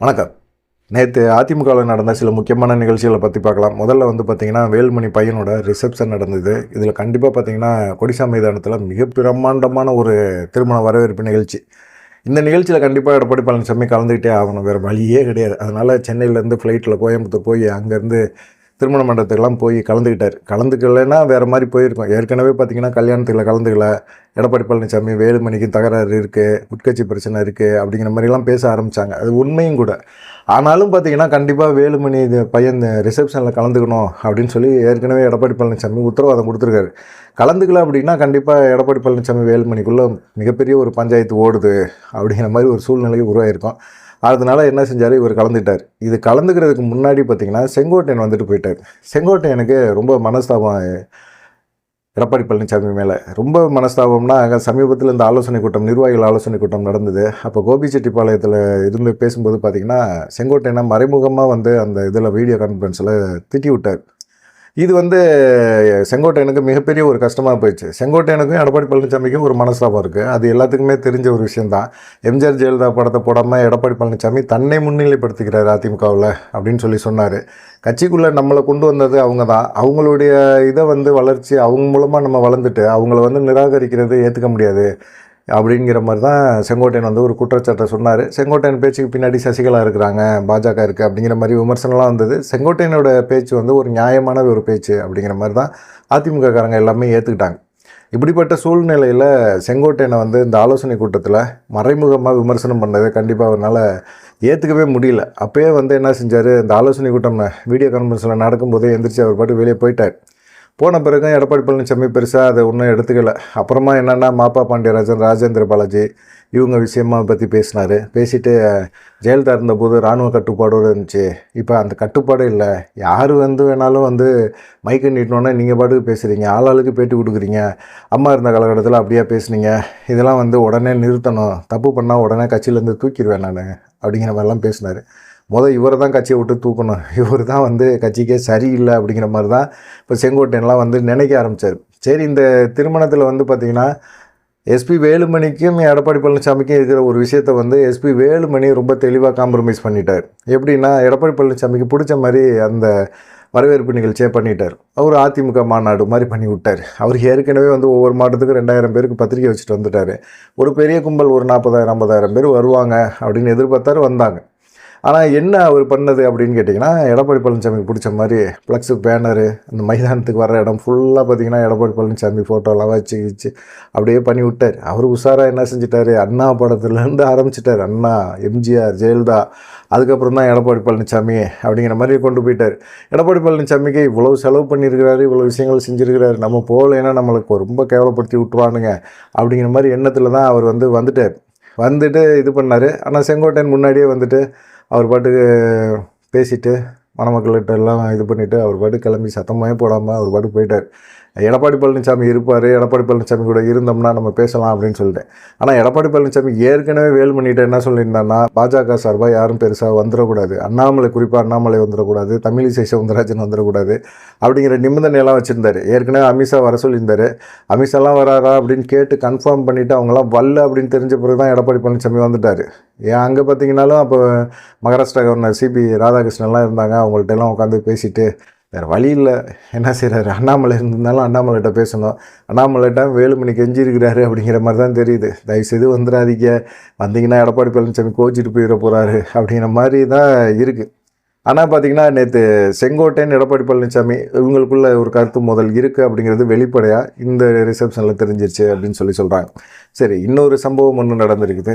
வணக்கம். நேற்று அதிமுகவில் நடந்த சில முக்கியமான நிகழ்ச்சிகளை பற்றி பார்க்கலாம் முதல்ல வந்து பார்த்திங்கன்னா வேல்மணி பையனோட ரிசப்ஷன் நடந்தது. இதில் கண்டிப்பாக பார்த்திங்கன்னா கொடிசா மைதானத்தில் மிக பிரம்மாண்டமான ஒரு திருமண வரவேற்பு நிகழ்ச்சி. இந்த நிகழ்ச்சியில் கண்டிப்பாக எடப்பாடி பழனிசாமி கலந்துக்கிட்டே ஆகணும். வேறு வழியே கிடையாது. அதனால் சென்னையிலேருந்து ஃப்ளைட்டில் கோயம்புத்தூர் போய் அங்கேருந்து திருமண மண்டபத்துக்கெல்லாம் போய் கலந்துக்கிட்டார். கலந்துக்கலைன்னா வேறு மாதிரி போயிருக்கோம். ஏற்கனவே பார்த்தீங்கன்னா கல்யாணத்தில் கலந்துக்கல. எடப்பாடி பழனிசாமி வேலுமணிக்கு தகராறு இருக்குது உட்கட்சி பிரச்சனை இருக்குது அப்படிங்கிற மாதிரிலாம் பேச ஆரம்பித்தாங்க அது உண்மையும் கூட. ஆனாலும் பார்த்தீங்கன்னா கண்டிப்பாக வேலுமணி இது பையன் ரிசப்ஷனில் கலந்துக்கணும் அப்படின்னு சொல்லி ஏற்கனவே எடப்பாடி பழனிசாமி உத்தரவாதம் கொடுத்துருக்காரு. கலந்துக்கல அப்படின்னா கண்டிப்பாக எடப்பாடி பழனிசாமி வேலுமணிக்குள்ளே மிகப்பெரிய ஒரு பஞ்சாயத்து ஓடுது அப்படிங்கிற மாதிரி ஒரு சூழ்நிலை உருவாயிருக்கும். அதனால என்ன செஞ்சார்? இவர் கலந்துட்டார் இது கலந்துக்கிறதுக்கு முன்னாடி பார்த்தீங்கன்னா செங்கோட்டையன் வந்துட்டு போயிட்டார். செங்கோட்டையனுக்கு ரொம்ப மனஸ்தாபம் எடப்பாடி பழனிசாமி மேலே. ரொம்ப மனஸ்தாபம்னா அங்கே சமீபத்தில் இந்த ஆலோசனை கூட்டம் நிர்வாகிகள் ஆலோசனை கூட்டம் நடந்தது. அப்போ கோபிச்செட்டிப்பாளையத்தில் இருந்து பேசும்போது பார்த்திங்கன்னா செங்கோட்டையனை மறைமுகமாக வந்து அந்த இதில் வீடியோ கான்ஃபரன்ஸில் திட்டி விட்டார் இது வந்து செங்கோட்டையனுக்கு மிகப்பெரிய ஒரு கஷ்டமாக போயிடுச்சு. செங்கோட்டையனுக்கும் எடப்பாடி பழனிசாமிக்கும் ஒரு மனஸ்தாபம் இருக்குது அது எல்லாத்துக்குமே தெரிஞ்ச ஒரு விஷயந்தான் எம்ஜிஆர் ஜெயலலிதா படத்தை போடாமல் எடப்பாடி பழனிசாமி தன்னை முன்னிலைப்படுத்திக்கிறார் அதிமுகவில் அப்படின்னு சொல்லி சொன்னார். கட்சிக்குள்ளே நம்மளை கொண்டு வந்தது அவங்க தான் அவங்களுடைய இதை வந்து வளர்ச்சி அவங்க மூலமாக நம்ம வளர்ந்துட்டு அவங்கள வந்து நிராகரிக்கிறது ஏற்றுக்க முடியாது. அப்படிங்கிற மாதிரி தான் செங்கோட்டையன் வந்து ஒரு குற்றச்சாட்டை சொன்னார். செங்கோட்டையன் பேச்சுக்கு பின்னாடி சசிகலா இருக்கிறாங்க பாஜக இருக்குது அப்படிங்கிற மாதிரி விமர்சனம்லாம் வந்தது. செங்கோட்டையனோட பேச்சு வந்து ஒரு நியாயமான ஒரு பேச்சு அப்படிங்கிற மாதிரி தான் அதிமுககாரங்க எல்லாமே ஏற்றுக்கிட்டாங்க இப்படிப்பட்ட சூழ்நிலையில் செங்கோட்டையனை வந்து இந்த ஆலோசனை கூட்டத்தில் மறைமுகமாக விமர்சனம் பண்ணது கண்டிப்பாக அவரால் ஏற்றுக்கவே முடியல. அப்போயே வந்து என்ன செஞ்சார்? இந்த ஆலோசனை கூட்டம் வீடியோ கான்ஃபரன்ஸில் நடக்கும்போதே எந்திரிச்சு அவர் பாட்டு வெளியே போயிட்டார். போன பிறகு எடப்பாடி பழனிசாமி பெருசாக அதை ஒன்றும் எடுத்துக்கல. அப்புறமா என்னென்னா மாப்பா பாண்டியராஜன் ராஜேந்திர பாலாஜி இவங்க விஷயமா பற்றி பேசினார். பேசிட்டு ஜெயலலிதா இருந்தபோது இராணுவ கட்டுப்பாடோடு இருந்துச்சு. இப்போ அந்த கட்டுப்பாடு இல்லை. யார் வந்து வேணாலும் வந்து மைக்கை நீட்டினோன்னா நீங்கள் பாட்டுக்கு பேசுகிறீங்க ஆளாளுக்கு பேட்டி கொடுக்குறீங்க. அம்மா இருந்த காலகட்டத்தில் அப்படியே பேசுனீங்க. இதெல்லாம் வந்து உடனே நிறுத்தணும். தப்பு பண்ணால் உடனே கட்சியிலேருந்து தூக்கிடுவேன் நான் அப்படிங்கிற மாதிரிலாம் பேசினார். முதல் இவர் தான் கட்சியை விட்டு தூக்கணும். இவர் தான் வந்து கட்சிக்கே சரியில்லை அப்படிங்கிற மாதிரி தான் இப்போ செங்கோட்டையன்லாம் வந்து நினைக்க ஆரம்பித்தார் சரி இந்த திருமணத்தில் வந்து பார்த்திங்கன்னா எஸ்பி வேலுமணிக்கும் எடப்பாடி பழனிசாமிக்கும் இருக்கிற ஒரு விஷயத்த வந்து எஸ்பி வேலுமணி ரொம்ப தெளிவாக காம்ப்ரமைஸ் பண்ணிட்டார். எப்படின்னா எடப்பாடி பழனிசாமிக்கு பிடிச்ச மாதிரி அந்த வரவேற்பு நிகழ்ச்சியை பண்ணிட்டார். அவர் அதிமுக மாநாடு மாதிரி பண்ணி விட்டார். அவர் ஏற்கனவே வந்து ஒவ்வொரு மாவட்டத்துக்கும் ரெண்டாயிரம் பேருக்கு பத்திரிக்கை வச்சுட்டு வந்துட்டார். ஒரு பெரிய கும்பல் ஒரு நாற்பதாயிரம் ஐம்பதாயிரம் பேர் வருவாங்க அப்படின்னு எதிர்பார்த்தாரு வந்தாங்க. ஆனால் என்ன அவர் பண்ணது அப்படின்னு கேட்டிங்கன்னா எடப்பாடி பழனிசாமிக்கு பிடிச்ச மாதிரி ஃப்ளக்ஸு பேனரு அந்த மைதானத்துக்கு வர இடம் ஃபுல்லாக பார்த்தீங்கன்னா எடப்பாடி பழனிசாமி ஃபோட்டோலாம் வச்சு வச்சு அப்படியே பண்ணி விட்டார். அவர் உஷாராக என்ன செஞ்சிட்டாரு? அண்ணா படத்துலேருந்து ஆரம்பிச்சிட்டார். அண்ணா எம்ஜிஆர் ஜெயலலிதா அதுக்கப்புறம் தான் எடப்பாடி பழனிசாமி அப்படிங்கிற மாதிரி கொண்டு போயிட்டார். எடப்பாடி பழனிசாமிக்கு இவ்வளோ செலவு பண்ணியிருக்கிறாரு இவ்வளோ விஷயங்கள் செஞ்சுருக்கிறாரு. நம்ம போகலைன்னா நம்மளுக்கு ரொம்ப கேவலப்படுத்தி விட்டுருவானுங்க அப்படிங்கிற மாதிரி எண்ணத்தில் தான் அவர் வந்து வந்துட்டார். வந்துட்டு இது பண்ணார். ஆனால் செங்கோட்டையன் முன்னாடியே வந்துட்டு அவர் பாட்டுக்கு பேசிட்டு மணமக்கள்கிட்ட எல்லாம் இது பண்ணிவிட்டு அவர் பாட்டு கிளம்பி சத்தமாகவே போடாமல் அவர் பாட்டுக்கு போயிட்டார். எடப்பாடி பழனிசாமி இருப்பார் எடப்பாடி பழனிசாமி கூட இருந்தோம்னா நம்ம பேசலாம் அப்படின்னு சொல்லிட்டேன். ஆனால் எடப்பாடி பழனிசாமி ஏற்கனவே வேலுமணிகிட்ட என்ன சொல்லியிருந்தான்னா பாஜக சார்பாக யாரும் பெருசாக வந்துடக்கூடாது. அண்ணாமலை குறிப்பாக அண்ணாமலை வந்துடக்கூடாது தமிழிசை சவுந்தரராஜன் வந்துடக்கூடாது அப்படிங்கிற நிபந்தனையெல்லாம் வச்சுருந்தார். ஏற்கனவே அமித்ஷா வர சொல்லியிருந்தார். அமித்ஷாலாம் வராரா அப்படின்னு கேட்டு கன்ஃபார்ம் பண்ணிவிட்டு அவங்களாம் வரல அப்படின்னு தெரிஞ்ச பிறகு தான் எடப்பாடி பழனிசாமி வந்துட்டார். ஏன் அங்கே பார்த்தீங்கன்னாலும் அப்போ மகாராஷ்டிரா கவர்னர் சிபி ராதாகிருஷ்ணன்லாம் இருந்தாங்க. அவங்கள்ட்ட எல்லாம் உட்காந்து பேசிட்டு வேறு வழி இல்லை. என்ன செய்கிறாரு அண்ணாமலை இருந்தாலும் அண்ணாமலைகிட்ட பேசணும். அண்ணாமலைகிட்ட வேலுமணி கெஞ்சிருக்கிறாரு அப்படிங்கிற மாதிரி தான் தெரியுது. தயவுசெய்து வந்துடாதீங்க வந்தீங்கன்னா எடப்பாடி பழனிசாமி கோச்சிட்டு போயிட போகிறாரு அப்படிங்கிற மாதிரி தான் இருக்குது ஆனால் பார்த்தீங்கன்னா நேற்று செங்கோட்டையன் எடப்பாடி பழனிசாமி இவங்களுக்குள்ள ஒரு கருத்து முதல் இருக்குது அப்படிங்கிறது வெளிப்படையாக இந்த ரிசப்ஷனில் தெரிஞ்சிருச்சு அப்படின்னு சொல்லி சொல்கிறாங்க சரி இன்னொரு சம்பவம் ஒன்று நடந்திருக்குது.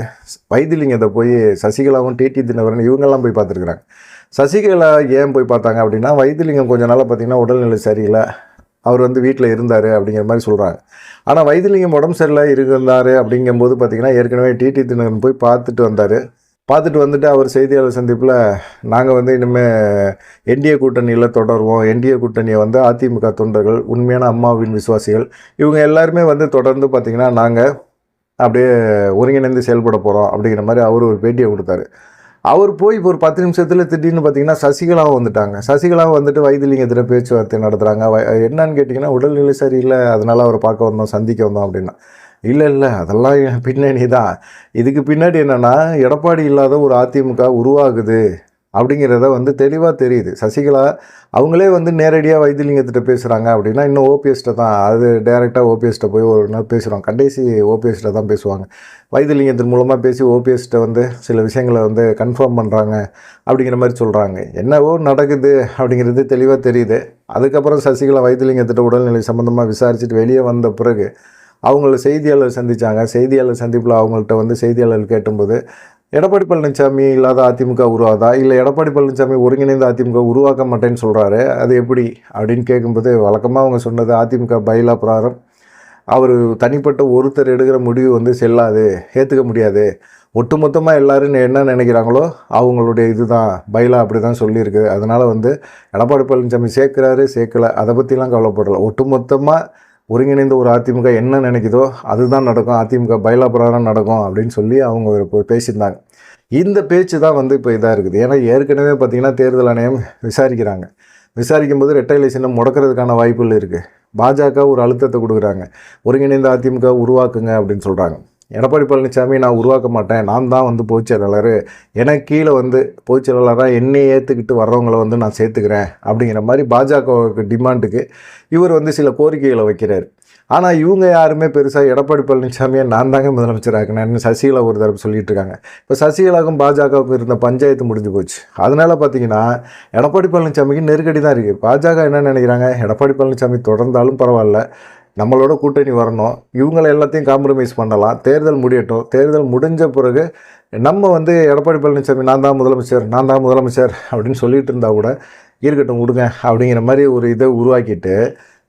வைத்திலிங்கத்தை போய் சசிகலாவும் டிடி தினவரன் இவங்கெல்லாம் போய் பார்த்துருக்குறாங்க. சசிகலா ஏன் போய் பார்த்தாங்க அப்படின்னா வைத்திலிங்கம் கொஞ்ச நாளாக பார்த்தீங்கன்னா உடல்நிலை சரியில்லை. அவர் வந்து வீட்டில் இருந்தார் அப்படிங்கிற மாதிரி சொல்கிறாங்க ஆனால் வைத்திலிங்கம் உடம்பு சரியில்லை இருந்தார் அப்படிங்கும்போது பார்த்திங்கன்னா ஏற்கனவே டிடி தினகரன் போய் பார்த்துட்டு வந்தார். பார்த்துட்டு வந்துட்டு அவர் செய்தியாளர் சந்திப்பில் நாங்கள் வந்து இனிமேல் என்டிஏ கூட்டணியில் தொடருவோம். என்டிஏ கூட்டணியை வந்து அதிமுக தொண்டர்கள் உண்மையான அம்மாவின் விசுவாசிகள் இவங்க எல்லாருமே வந்து தொடர்ந்து பார்த்திங்கன்னா நாங்கள் அப்படியே ஒருங்கிணைந்து செயல்பட போகிறோம் அப்படிங்கிற மாதிரி அவர் ஒரு பேட்டியை கொடுத்தாரு. அவர் போய் இப்போ ஒரு பத்து நிமிஷத்தில் திடீர்னு பார்த்தீங்கன்னா சசிகலாவும் வந்துட்டாங்க. சசிகலாவும் வந்துட்டு வைத்திலிங்கத்தில் பேச்சுவார்த்தை நடத்துகிறாங்க என்னன்னு கேட்டிங்கன்னா உடல்நிலை சரியில்லை அதனால் அவரை பார்க்க வந்தோம் சந்திக்க வந்தோம் அப்படின்னா. இல்லை இல்லை அதெல்லாம் என் பின்னணி தான். இதுக்கு பின்னாடி என்னென்னா எடப்பாடி இல்லாத ஒரு அதிமுக உருவாகுது அப்படிங்கிறத வந்து தெளிவாக தெரியுது. சசிகலா அவங்களே வந்து நேரடியாக வைத்தியலிங்கத்திட்ட பேசுகிறாங்க அப்படின்னா இன்னும் ஓபிஎஸ்ட்டை தான் அது டேரெக்டாக ஓபிஎஸ்ட்டை போய் ஒரு நாள் பேசுகிறோம் கடைசி ஓபிஎஸ்ட்டை தான் பேசுவாங்க. வைத்தியலிங்கத்தின் மூலமாக பேசி ஓபிஎஸ்ட்டை வந்து சில விஷயங்களை வந்து கன்ஃபார்ம் பண்ணுறாங்க அப்படிங்கிற மாதிரி சொல்கிறாங்க என்னவோ நடக்குது அப்படிங்கிறது தெளிவாக தெரியுது. அதுக்கப்புறம் சசிகலா வைத்தியலிங்கத்திட்ட உடல்நிலை சம்மந்தமாக விசாரிச்சுட்டு வெளியே வந்த பிறகு அவங்கள செய்தியாளர் சந்தித்தாங்க செய்தியாளர் சந்திப்பில் அவங்கள்ட்ட வந்து செய்தியாளர் கேட்டும்போது எடப்பாடி பழனிசாமி இல்லாத அதிமுக உருவாதா? இல்லை எடப்பாடி பழனிசாமி ஒருங்கிணைந்த அதிமுக உருவாக்க மாட்டேன்னு சொல்கிறாரு அது எப்படி? அப்படின்னு கேட்கும்போது வழக்கமாக அவங்க சொன்னது அதிமுக பயிலா பிராரம் அவர் தனிப்பட்ட ஒருத்தர் எடுக்கிற முடிவு வந்து செல்லாது ஏற்றுக்க முடியாது. ஒட்டுமொத்தமாக எல்லோரும் என்ன நினைக்கிறாங்களோ அவங்களுடைய இதுதான். பைலா அப்படி தான் சொல்லியிருக்கு. அதனால் வந்து எடப்பாடி பழனிசாமி சேர்க்குறாரு சேர்க்கலை. அதை பற்றிலாம் கவலைப்படலை. ஒட்டுமொத்தமாக ஒருங்கிணைந்த ஒரு அதிமுக என்ன நினைக்குதோ அதுதான் நடக்கும் அதிமுக பைலா பிரகாரம் நடக்கும் அப்படின்னு சொல்லி அவங்க இப்போ பேசியிருந்தாங்க. இந்த பேச்சு தான் வந்து இப்போ இதாக இருக்குது. ஏன்னா ஏற்கனவே பார்த்திங்கன்னா தேர்தல் ஆணையம் விசாரிக்கிறாங்க. விசாரிக்கும் போது ரெட்டை சின்னம் முடக்கிறதுக்கான வாய்ப்புகள் இருக்குது பாஜக ஒரு அழுத்தத்தை கொடுக்குறாங்க. ஒருங்கிணைந்த அதிமுக உருவாக்குங்க அப்படின்னு சொல்கிறாங்க எடப்பாடி பழனிசாமி நான் உருவாக்க மாட்டேன். நான் தான் வந்து பொதுச்செயலாளர் எனக்கு கீழே வந்து பொதுச்செயலாளராக என்னை ஏற்றுக்கிட்டு வர்றவங்கள வந்து நான் சேர்த்துக்கிறேன் அப்படிங்கிற மாதிரி பாஜகவுக்கு டிமாண்டுக்கு இவர் வந்து சில கோரிக்கைகளை வைக்கிறார். ஆனால் இவங்க யாருமே பெருசாக எடப்பாடி பழனிசாமியை நான் தாங்க முதலமைச்சராக்கினேன்னு சசிகலா ஒரு தடவை சொல்லிட்டு இருக்காங்க. இப்போ சசிகலாவுக்கும் பாஜகவுக்கும் இருந்த பஞ்சாயத்து முடிஞ்சு போச்சு. அதனால் பார்த்தீங்கன்னா எடப்பாடி பழனிசாமிக்கு நெருக்கடி தான் இருக்குது பாஜக என்ன நினைக்கிறாங்க? எடப்பாடி பழனிசாமி தொடர்ந்தாலும் பரவாயில்ல. நம்மளோட கூட்டணி வரணும். இவங்களை எல்லாத்தையும் காம்ப்ரமைஸ் பண்ணலாம். தேர்தல் முடியட்டும். தேர்தல் முடிஞ்ச பிறகு நம்ம வந்து எடப்பாடி பழனிசாமி நான் தான் முதலமைச்சர் நான் தான் முதலமைச்சர் அப்படின்னு சொல்லிட்டு இருந்தால் கூட இருக்கட்டும் விடுங்க அப்படிங்கிற மாதிரி ஒரு இதை உருவாக்கிட்டு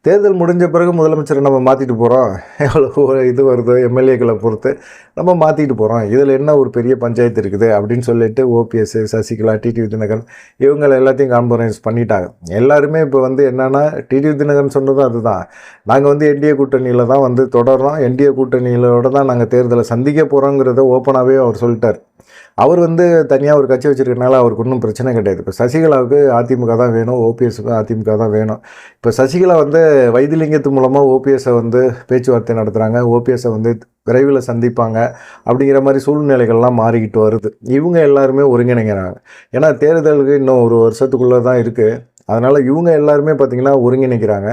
தேர்தல் முடிஞ்ச பிறகு முதலமைச்சரை நம்ம மாற்றிட்டு போகிறோம் எவ்வளோ இது வருதோ எம்எல்ஏக்களை பொறுத்து நம்ம மாற்றிட்டு போகிறோம் இதில் என்ன ஒரு பெரிய பஞ்சாயத்து இருக்குது அப்படின்னு சொல்லிட்டு ஓபிஎஸ் சசிகலா டிடி தினகரன் இவங்களை எல்லாத்தையும் கான்பரன்ஸ் பண்ணிட்டாங்க. எல்லாருமே இப்போ வந்து என்னென்னா டிடி தினகரன் சொன்னதும் அதுதான். நாங்கள் வந்து என்டிஏ கூட்டணியில் தான் வந்து தொடர்றோம். என்டிஏ கூட்டணியிலோட தான் நாங்கள் தேர்தலை சந்திக்க போகிறோங்கிறத ஓப்பனாகவே அவர் சொல்லிட்டார். அவர் வந்து தனியாக ஒரு கட்சி வச்சுருக்கனால அவருக்கு ஒன்றும் பிரச்சனை கிடையாது. இப்போ சசிகலாவுக்கு அதிமுக தான் வேணும் ஓபிஎஸ்க்கு அதிமுக தான் வேணும். இப்போ சசிகலா வந்து வைத்திலிங்கத்து மூலமாக ஓபிஎஸை வந்து பேச்சுவார்த்தை நடத்துகிறாங்க ஓபிஎஸை வந்து விரைவில் சந்திப்பாங்க. அப்படிங்கிற மாதிரி சூழ்நிலைகள்லாம் மாறிக்கிட்டு வருது. இவங்க எல்லாருமே ஒருங்கிணைக்கிறாங்க ஏன்னா தேர்தலுக்கு இன்னும் ஒரு வருஷத்துக்குள்ளே தான் இருக்குது அதனால் இவங்க எல்லாருமே பார்த்திங்கன்னா ஒருங்கிணைக்கிறாங்க.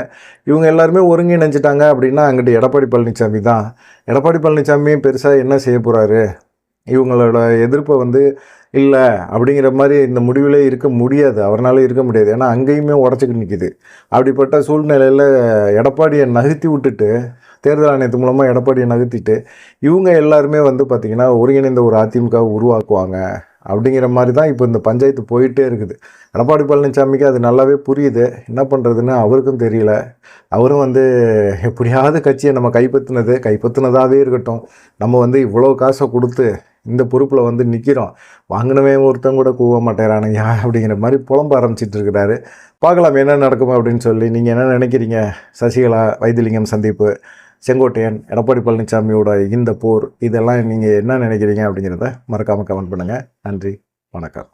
இவங்க எல்லாருமே ஒருங்கிணைஞ்சிட்டாங்க அப்படின்னா அங்கிட்டு எடப்பாடி பழனிசாமி தான். எடப்பாடி பழனிசாமி பெருசாக என்ன செய்ய போகிறாரு இவங்களோட எதிர்ப்பை வந்து இல்லை அப்படிங்கிற மாதிரி இந்த முடிவில் இருக்க முடியாது. அவரால் இருக்க முடியாது. ஏன்னா அங்கேயுமே உடச்சிக்கிட்டு நிற்கிது அப்படிப்பட்ட சூழ்நிலையில் எடப்பாடியை நகர்த்தி விட்டுட்டு தேர்தல் ஆணையத்து மூலமாக எடப்பாடியை நகர்த்திட்டு இவங்க எல்லாருமே வந்து பார்த்திங்கன்னா ஒருங்கிணைந்த ஒரு அதிமுக உருவாக்குவாங்க. அப்படிங்கிற மாதிரி தான் இப்போ இந்த பஞ்சாயத்து போயிட்டே இருக்குது. எடப்பாடி பழனிசாமிக்கு அது நல்லாவே புரியுது. என்ன பண்ணுறதுன்னு அவருக்கும் தெரியல. அவரும் வந்து எப்படியாவது கட்சியை நம்ம கைப்பற்றினது கைப்பற்றினதாகவே இருக்கட்டும். நம்ம வந்து இவ்வளோ காசை கொடுத்து இந்த பொறுப்பில் வந்து நிற்கிறோம் வாங்கினவே ஒருத்தன் கூட கூவ மாட்டேறானுங்க அப்படிங்கிற மாதிரி புலம்ப ஆரம்பிச்சிட்டு இருக்கிறாரு. பார்க்கலாம் என்ன நடக்கும் அப்படின்னு சொல்லி நீங்கள் என்ன நினைக்கிறீங்க? சசிகலா வைத்திலிங்கம் சந்திப்பு செங்கோட்டையன் எடப்பாடி பழனிசாமியோட இந்த போர் இதெல்லாம் நீங்கள் என்ன நினைக்கிறீங்க அப்படிங்கிறத மறக்காமல் கமெண்ட் பண்ணுங்கள் நன்றி வணக்கம்.